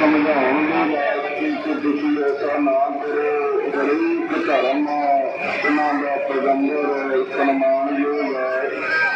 ਸਮਝਾਉਣ ਦੀ ਲਾਇਕ ਕਿ ਤੁਸੀਂ ਐਸਾ ਨਾ ਕਰੋ ਹਰੇਕ ਧਰਮ ਇਹਨਾਂ ਦਾ ਪੈਗੰਬਰ ਸਨਮਾਨਯੋਗ ਹੈ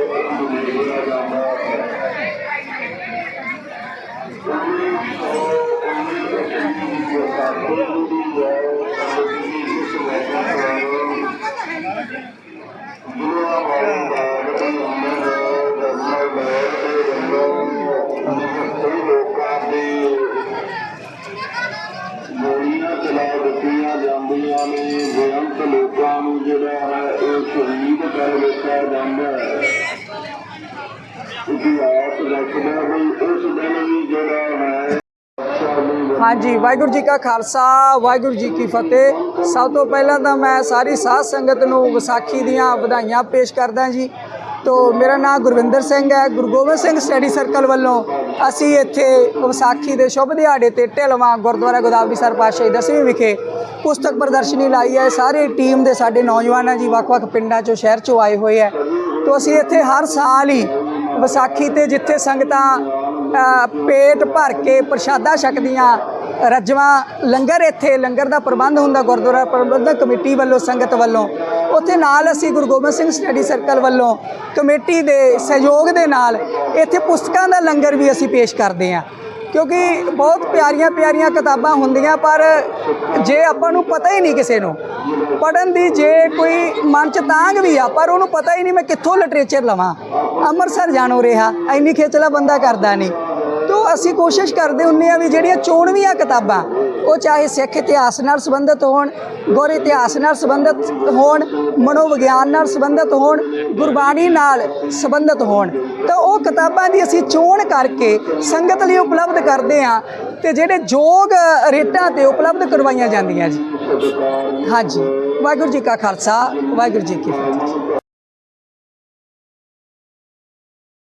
ਜਾਂਦੀਆਂ ਨੇ ਬੇਅੰਤ ਲੋਕਾਂ ਨੂੰ ਜਿਹੜਾ ਹੈ, ਇਹ ਸ਼ਹੀਦ ਕਰ ਦਿੱਤਾ ਜਾਂਦਾ ਹੈ। ਇਤਿਹਾਸ ਦੱਸਦਾ ਵੀ ਉਸ ਦਿਨ ਵੀ ਜਿਹੜਾ ਹੈ ਹਾਂਜੀ, ਵਾਹਿਗੁਰੂ ਜੀ ਕਾ ਖਾਲਸਾ, ਵਾਹਿਗੁਰੂ ਜੀ ਕੀ ਫਤਿਹ। ਸਭ ਤੋਂ ਪਹਿਲਾਂ ਤਾਂ ਮੈਂ ਸਾਰੀ ਸਾਧ ਸੰਗਤ ਨੂੰ ਵਿਸਾਖੀ ਦੀਆਂ ਵਧਾਈਆਂ ਪੇਸ਼ ਕਰਦਾ ਜੀ। ਤੋ ਮੇਰਾ ਨਾਮ ਗੁਰਵਿੰਦਰ ਸਿੰਘ ਹੈ, ਗੁਰੂ ਗੋਬਿੰਦ ਸਿੰਘ ਸਟੱਡੀ ਸਰਕਲ ਵੱਲੋਂ ਅਸੀਂ ਇੱਥੇ ਵਿਸਾਖੀ ਦੇ ਸ਼ੁਭ ਦਿਹਾੜੇ ਤੇ ਢਿਲਵਾਂ ਗੁਰਦੁਆਰਾ ਗੋਦਾਵਰੀ ਸਰ ਪਾਤਸ਼ਾਹੀ ਦਸਵੀਂ ਵਿਖੇ ਪੁਸਤਕ ਪ੍ਰਦਰਸ਼ਨੀ ਲਾਈ ਹੈ। ਸਾਰੇ ਟੀਮ ਦੇ ਸਾਡੇ ਨੌਜਵਾਨ ਹੈ ਜੀ ਵੱਖ-ਵੱਖ ਪਿੰਡਾਂ ਚੋਂ, ਸ਼ਹਿਰ ਚੋਂ ਆਏ ਹੋਏ ਹੈ। ਤੋ ਅਸੀਂ ਇੱਥੇ ਹਰ ਸਾਲ ਹੀ ਵਿਸਾਖੀ ਤੇ ਜਿੱਥੇ ਸੰਗਤਾਂ ਪੇਟ ਭਰ ਕੇ ਪ੍ਰਸ਼ਾਦਾ ਛਕਦੀਆਂ ਰਜਵਾਂ। ਲੰਗਰ ਇੱਥੇ, ਲੰਗਰ ਦਾ ਪ੍ਰਬੰਧ ਹੁੰਦਾ ਗੁਰਦੁਆਰਾ ਪ੍ਰਬੰਧਕ ਕਮੇਟੀ ਵੱਲੋਂ, ਸੰਗਤ ਵੱਲੋਂ। ਉੱਥੇ ਨਾਲ ਅਸੀਂ ਗੁਰੂ ਗੋਬਿੰਦ ਸਿੰਘ ਸਟੱਡੀ ਸਰਕਲ ਵੱਲੋਂ ਕਮੇਟੀ ਦੇ ਸਹਿਯੋਗ ਦੇ ਨਾਲ ਇੱਥੇ ਪੁਸਤਕਾਂ ਦਾ ਲੰਗਰ ਵੀ ਅਸੀਂ ਪੇਸ਼ ਕਰਦੇ ਹਾਂ। ਕਿਉਂਕਿ ਬਹੁਤ ਪਿਆਰੀਆਂ ਪਿਆਰੀਆਂ ਕਿਤਾਬਾਂ ਹੁੰਦੀਆਂ, ਪਰ ਜੇ ਆਪਾਂ ਨੂੰ ਪਤਾ ਹੀ ਨਹੀਂ ਕਿਸੇ ਨੂੰ ਪੜਨ ਦੀ ਜੇ ਕੋਈ ਮਨ ਚ ਤਾਂਗ ਵੀ ਆ, ਪਰ ਉਹਨੂੰ ਪਤਾ ਹੀ ਨਹੀਂ ਮੈਂ ਕਿੱਥੋਂ ਲਿਟਰੇਚਰ ਲਵਾਂ। ਅੰਮ੍ਰਿਤਸਰ ਜਾਣੋ ਰਿਹਾ, ਇੰਨੀ ਖੇਚਲਾ ਬੰਦਾ ਕਰਦਾ ਨਹੀਂ। ਤੋ ਅਸੀਂ ਕੋਸ਼ਿਸ਼ ਕਰਦੇ ਹੁੰਨੇ ਆ ਵੀ ਜਿਹੜੀਆਂ ਚੋਣਵੀਆਂ ਕਿਤਾਬਾਂ, ਉਹ ਚਾਹੇ ਸਿੱਖ ਇਤਿਹਾਸ ਨਾਲ ਸੰਬੰਧਿਤ ਹੋਣ, ਗੁਰ ਇਤਿਹਾਸ ਨਾਲ ਸੰਬੰਧਿਤ ਹੋਣ, ਮਨੋਵਿਗਿਆਨ ਨਾਲ ਸੰਬੰਧਿਤ ਹੋਣ, ਗੁਰਬਾਣੀ ਨਾਲ ਸੰਬੰਧਿਤ ਹੋਣ, ਤਾਂ ਉਹ ਕਿਤਾਬਾਂ ਦੀ ਅਸੀਂ ਚੋਣ ਕਰਕੇ ਸੰਗਤ ਲਈ ਉਪਲਬਧ ਕਰਦੇ ਆ ਤੇ ਜਿਹੜੇ ਯੋਗ ਰੇਟਾਂ ਤੇ ਉਪਲਬਧ ਕਰਵਾਈਆਂ ਜਾਂਦੀਆਂ ਜੀ। ਹਾਂਜੀ, ਵਾਹਿਗੁਰੂ ਜੀ ਕਾ ਖਾਲਸਾ, ਵਾਹਿਗੁਰੂ ਜੀ ਕੀ ਫਤਿਹ।